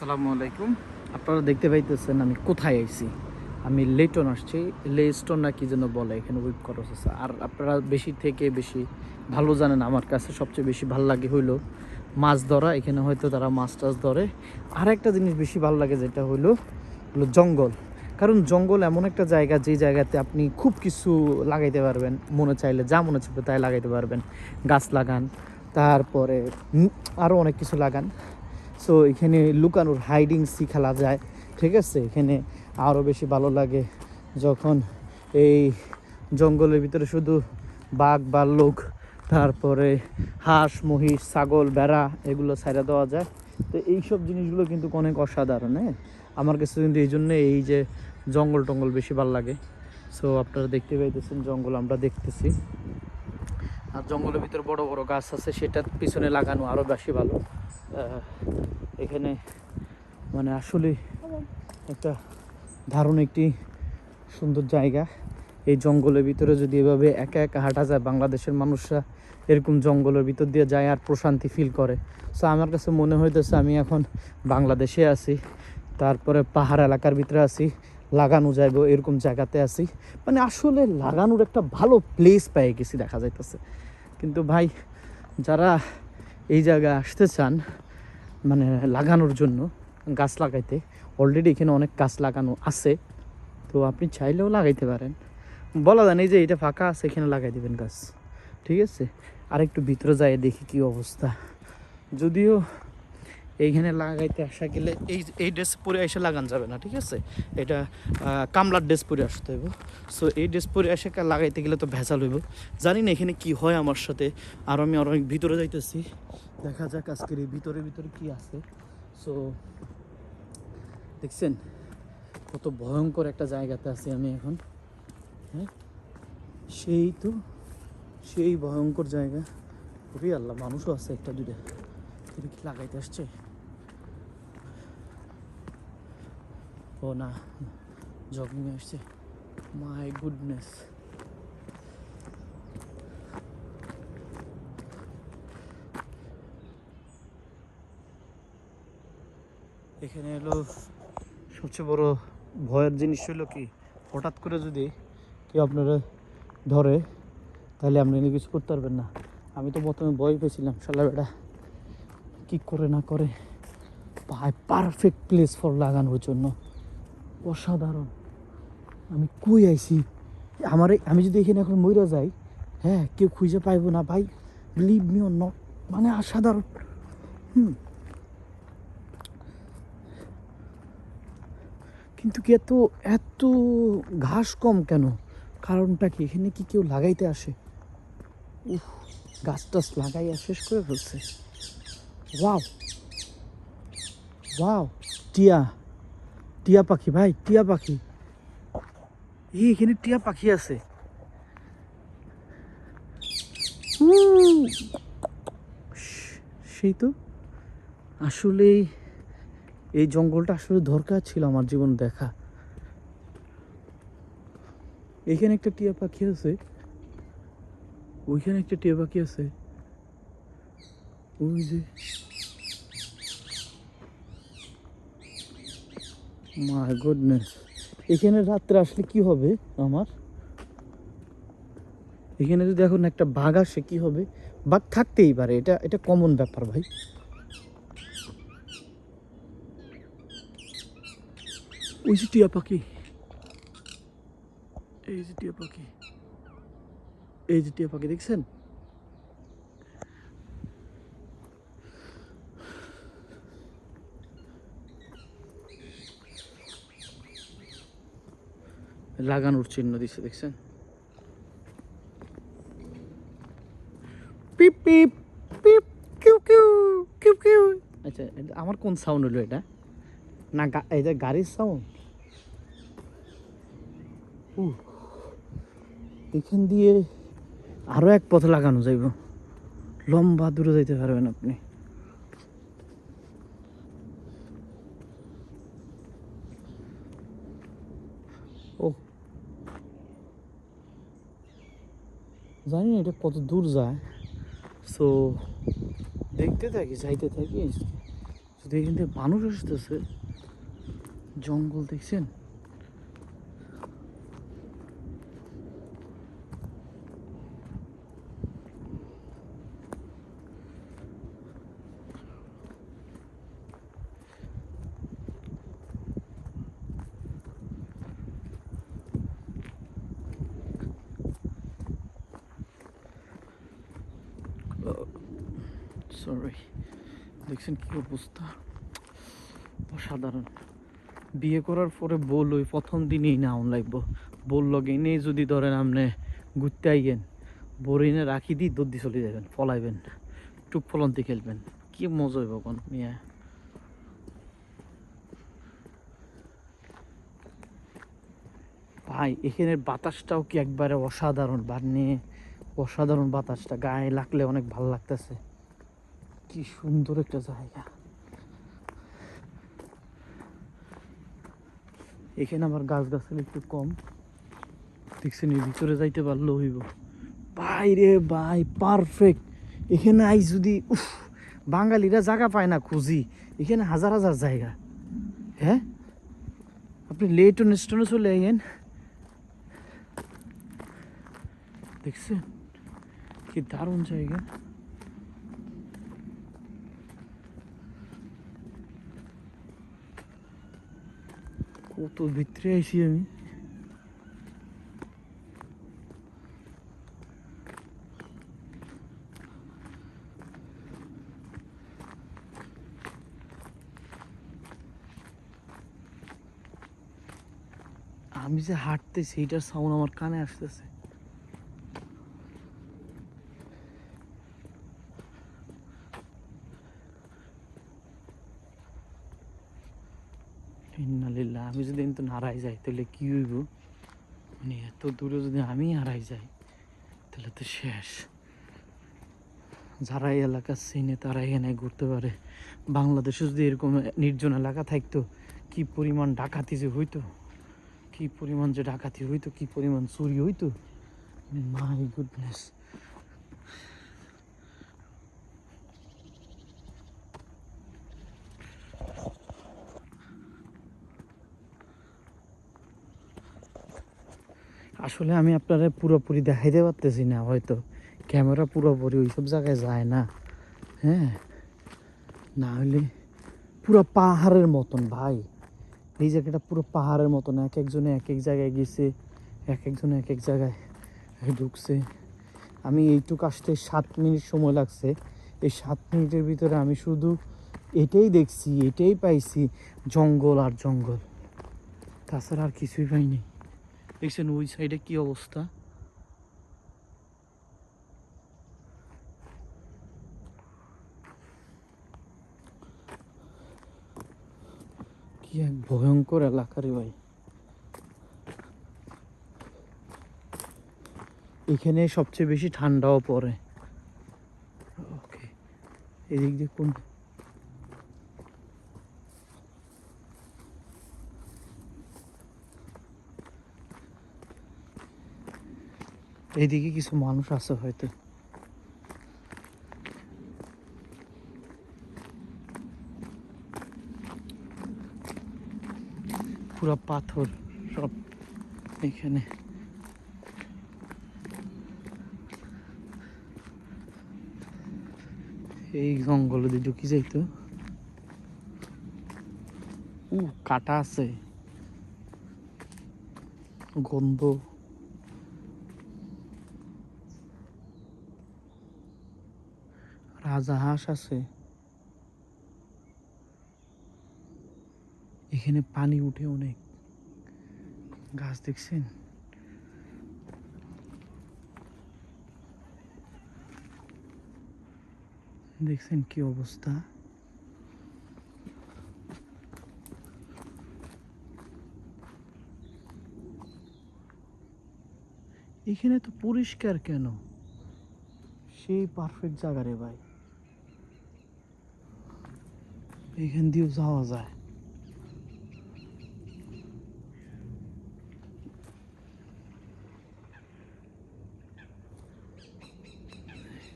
আসসালামু আলাইকুম। আপনারা দেখতে পাইতেছেন আমি কোথায় আইছি? আমি লেটন আসছি। লেস্টন না কি যেন বলে, এখানে ওয়েব খরচ আছে। আর আপনারা বেশি থেকে বেশি ভালো জানেন, আমার কাছে সবচেয়ে বেশি ভালো লাগে হইল মাছ ধরা। এখানে হয়তো তারা মাছ টাছ ধরে। আর একটা জিনিস বেশি ভালো লাগে যেটা হইল হলো জঙ্গল। কারণ জঙ্গল এমন একটা জায়গা, যে জায়গাতে আপনি খুব কিছু লাগাইতে পারবেন। মনে চাইলে যা মনে চাইবে তাই লাগাইতে পারবেন। গাছ লাগান, তারপরে আরও অনেক কিছু লাগান। সো এখানে লুকানোর হাইডিং শিখালা যায়, ঠিক আছে? এখানে আরও বেশি ভালো লাগে যখন এই জঙ্গলের ভিতরে শুধু বাঘ বা লোক, তারপরে হাঁস, মহিষ, ছাগল বেড়া এগুলো ছাইড়া দেওয়া যায়। তো এইসব জিনিসগুলো কিন্তু অনেক অসাধারণ হ্যাঁ? আমার কাছে কিন্তু এই জন্য এই যে জঙ্গল টঙ্গল বেশি ভালো লাগে। সো আপনারা দেখতে পাইতেছেন জঙ্গল, আমরা দেখতেছি। আর জঙ্গলের ভিতরে বড় বড় গাছ আছে, সেটার পিছনে লাগানো আরও বেশি ভালো। এখানে মানে আসলে একটা দারুণ একটি সুন্দর জায়গা। এই জঙ্গলের ভিতরে যদি এভাবে একা একা হাঁটা যায়, বাংলাদেশের মানুষরা এরকম জঙ্গলের ভিতর দিয়ে যায় আর প্রশান্তি ফিল করে। সো আমার কাছে মনে হইতেছে আমি এখন বাংলাদেশে আছি, তারপরে পাহাড় এলাকার ভিতরে আছি, লাগানো যাইব এরকম জায়গাতে আছি। মানে আসলে লাগানোর একটা ভালো প্লেস পেয়ে গেছি, দেখা যাইতেছে। কিন্তু ভাই, যারা এই জায়গায় আসতে চান মানে লাগানোর জন্য গাছ লাগাইতে অলরেডি এখানে অনেক গাছ লাগানো আছে, তো আপনি চাইলেও লাগাইতে পারেন। বলা যায় এই যে এটা ফাঁকা আছে, এখানে লাগাই দেবেন গাছ। ঠিক আছে? আর একটু ভিতরে যায় দেখি কি অবস্থা। যদিও এইখানে লাগাইতে আসা গেলে এই এই ড্রেস পরে এসে লাগান যাবে না, ঠিক আছে? এটা কামলার ড্রেস পরে আসতে হইব। সো এই ড্রেস পরে এসে লাগাইতে গেলে তো ভেজাল হইব। জানি না এখানে কি হয় আমার সাথে, আর আমি আর অনেক ভিতরে যাইতেছি। দেখা যাক আজকের এই ভিতরে ভিতরে কি আছে। সো দেখছেন? কত ভয়ঙ্কর একটা জায়গাতে আছি আমি এখন। হ্যাঁ? সেই তো, সেই ভয়ঙ্কর জায়গা। খুবই আল্লাহ, মানুষও আছে একটা এটা কি লাগাইতে আসছে? ও না জগিং আসছে। মাই গুডনেস এখানে এলো সবচেয়ে বড় ভয়ের জিনিস হলো কি, হঠাৎ করে যদি কেউ আপনারা ধরে, তাহলে আপনি কিছু করতে পারবেন না। আমি তো প্রথমে ভয় পেয়েছিলাম, শালা বেটা, কি করে না করে। পারফেক্ট প্লেস ফর লাগানোর জন্য। অসাধারণ। আমি কই আইছি? আমার, আমি যদি এখানে এখন মইরা যাই হ্যাঁ কেউ খুঁজে পাইবো না, ভাই। বিলিভ মি অর নট মানে অসাধারণ। হুম। কিন্তু কি এত এত ঘাস কম কেন? কারণটা কি? এখানে কি কেউ লাগাইতে আসে? উফ, গাছ টাছ লাগাইয়া শেষ করে ফেলছে। ওয়াও। ওয়াও, টিয়া। টিয়া পাখি, ভাই, টিয়া পাখি। এই এখানে টিয়া পাখি আছে। সেই তো আসলেই এই জঙ্গলটা আসলে দরকার ছিল আমার জীবন দেখা। এখানে একটা টিয়া পাখি আছে। ওইখানে একটা টিয়া পাখি আছে। ওই যে মাই গুডনেস এখানে রাত্রে আসলে কি হবে আমার? এখানে যদি এখন একটা বাঘ আসে, কি হবে? বাঘ থাকতেই পারে, এটা এটা কমন ব্যাপার ভাই। ওই যে টিয়া পাখি। এই যে টিয়া পাখি। এই যে টিয়া পাখি, দেখছেন? লাগানোর চিহ্ন দিছে, দেখছেন? আচ্ছা আমার কোন সাউন্ড হলো এটা? না, গা- এটা গাড়ির সাউন্ড এখান দিয়ে আরও এক পথ লাগানো যাইব। লম্বা দূরে যাইতে পারবেন আপনি। জানি না এটা কত দূর যায়। সো দেখতে থাকি, যাইতে থাকি যদি এখান থেকে মানুষ আসতেছে। জঙ্গল দেখছেন? সরি দেখছেন কি অবস্থা? অসাধারণ। বিয়ে করার পরে বল ওই প্রথম দিনেই না অন লাগবো। বল লগে নেই যদি ধরেন আপনি ঘুরতে আইয়েন বরিনে রাখি দিয়ে দৌড় দিয়ে চলে যাবেন ফলাইবেন টুক ফলন্তি খেলবেন। কি মজা হইব কোন মিয়া ভাই, এখানের বাতাসটাও কি একবারে অসাধারণ বার নিয়ে অসাধারণ বাতাসটা, গায়ে লাগলে অনেক ভালো লাগতেছে। কি সুন্দর একটা জায়গা। এখানে আমার গাছ গাছালি একটু কম। দেখছেন ভিতরে যাইতে পারলেও হইব। ভাই রে ভাই পারফেক্ট এখানে আই যদি, উফ, বাঙালিরা জায়গা পায় না খুঁজি। এখানে হাজার হাজার জায়গা। হ্যাঁ? আপনি লেটন স্টোনে চলে আইয়েন। দেখছেন? কি দারুণ জায়গা। কত ভিতরে আইছি আমি। আমি যে হাঁটতে সেইটার সাউন্ড আমার কানে আসতেছে। ইন্নালিল্লাহ, আমি যদি কিন্তু হারাই যাই, তাহলে কি হইব? মানে এত দূরে যদি আমি হারাই যাই, তাহলে তো শেষ। যারা এই এলাকা চিনে তারা এখানে ঘুরতে পারে। বাংলাদেশে যদি এরকম নির্জন এলাকা থাকতো, কি পরিমাণ ডাকাতি যে হইতো? কি পরিমাণ যে ডাকাতি হইতো? কি পরিমাণ চুরি হইতো? মাই গুডনেস আসলে আমি আপনারা পুরোপুরি দেখাইতে পারতেছি না হয়তো। ক্যামেরা পুরোপুরি ওইসব জায়গায় যায় না। হ্যাঁ? না হলে পুরো পাহাড়ের মতন ভাই। এই জায়গাটা পুরো পাহাড়ের মতন। এক একজনে এক এক জায়গায় গেছে, এক একজনে এক এক জায়গায় ঢুকছে। আমি এইটুক আসতে সাত মিনিট সময় লাগছে। এই সাত মিনিটের ভিতরে আমি শুধু এটাই দেখছি, এটাই পাইছি, জঙ্গল আর জঙ্গল। তাছাড়া আর কিছুই পাইনি। দেখছেন ওই সাইডে কি অবস্থা? কি এক ভয়ঙ্কর এলাকা রে ভাই। এখানে সবচেয়ে বেশি ঠান্ডাও পড়ে। ওকে, এদিক দিয়ে কোন এইদিকে কিছু মানুষ আছে হয়তো। পুরো পাথর সব এখানে। এই জঙ্গল দিয়ে ঢুকি যাইতো উ কাটা আছে। গন্ধ। রাজাহাঁস আছে। এখানে পানি উঠে অনেক। গাছ দেখছেন? দেখছেন কি অবস্থা? এখানে তো পরিষ্কার কেন? সেই পারফেক্ট জায়গা রে ভাই। এখান দিয়েও যাওয়া যায়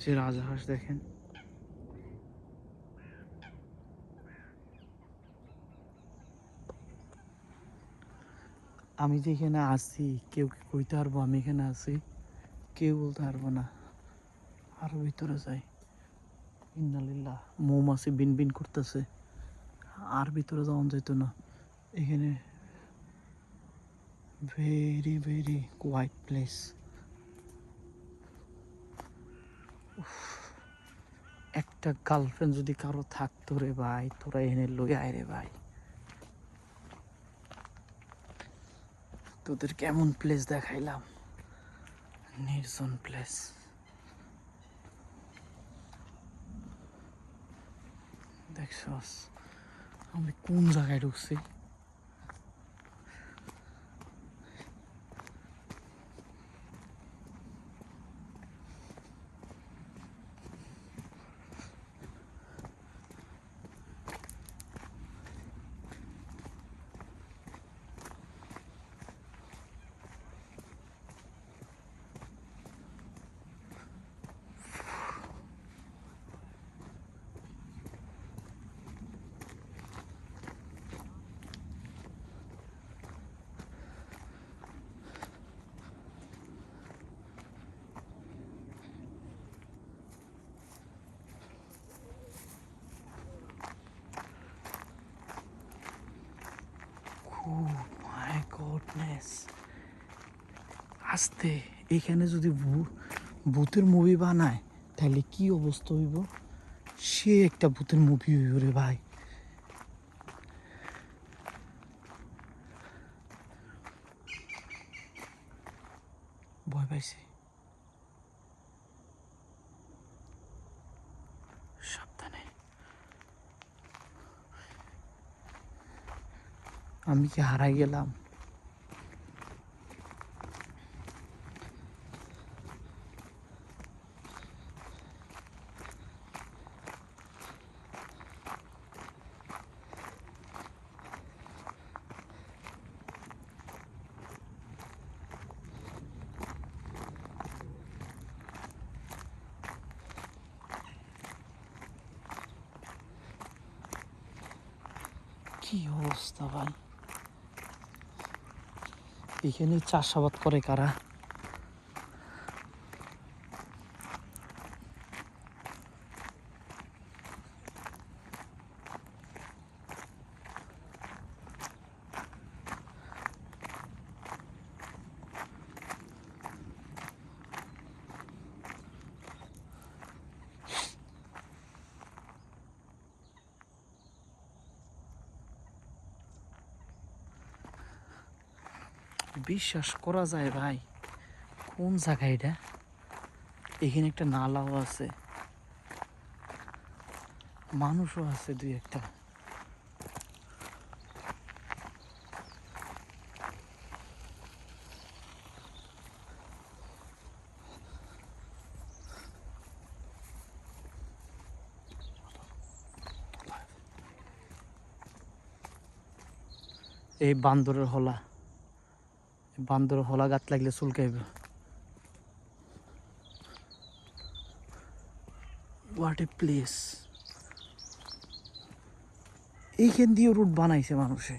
সে রাজহাঁস দেখেন। আমি যে এখানে আছি, কেউ কি কইতে পারব? আমি এখানে আছি, কেউ বলতে পারব না। আরও ভিতরে যাই। ইন্নালিল্লাহ, মৌমাছি বিন বিন করতেছে। আর ভিতরে যাওয়া যেত না। এখানে ভেরি ভেরি কোয়াইট প্লেস একটা গার্লফ্রেন্ড যদি কারও থাকতো রে ভাই, তোরা এনে লই আয় রে ভাই। তোদের কেমন প্লেস দেখাইলাম? নির্জন প্লেস দেখছস? আমি কোন জায়গায় ঢুকছি মাই গডনেস আস্তে, এখানে যদি ভূতের মুভি বানায়, তাহলে কি অবস্থা হইব? সে একটা ভূতের মুভি হইব রে ভাই ভয় পাইছি সাবধানে আমি কি হারাই গেলাম কি অবস্থা ভাই এখানে চাষাবাদ করে কারা? বিশ্বাস করা যায় ভাই। কোন জায়গা এটা? এখানে একটা নালাও আছে। মানুষও আছে দুই একটা। এই বান্দরের হলা। বান্দর হলা গাত লাগলে চুলকাইব। হোয়াট এ প্লেস এইখান দিয়ে রুট বানাইছে মানুষে।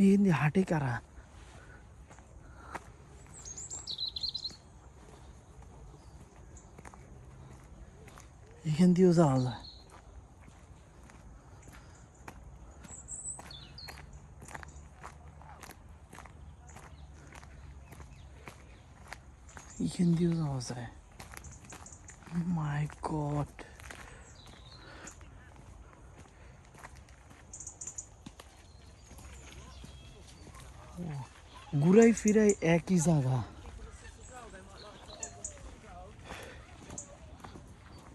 এইখান দিয়ে হাটে কারা? এখান দিয়েও যাওয়া যায়। এখান দিয়েও যায় মাই গড ঘুরাই ফিরাই একই জায়গা।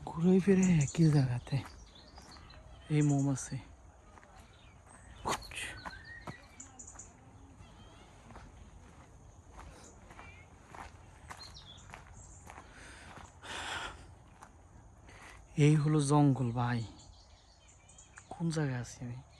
ঘুরাই ফিরাই একই জায়গাতে। এই মৌমাছি। এই হলো জঙ্গল ভাই। কোন জায়গায় আছি আমি?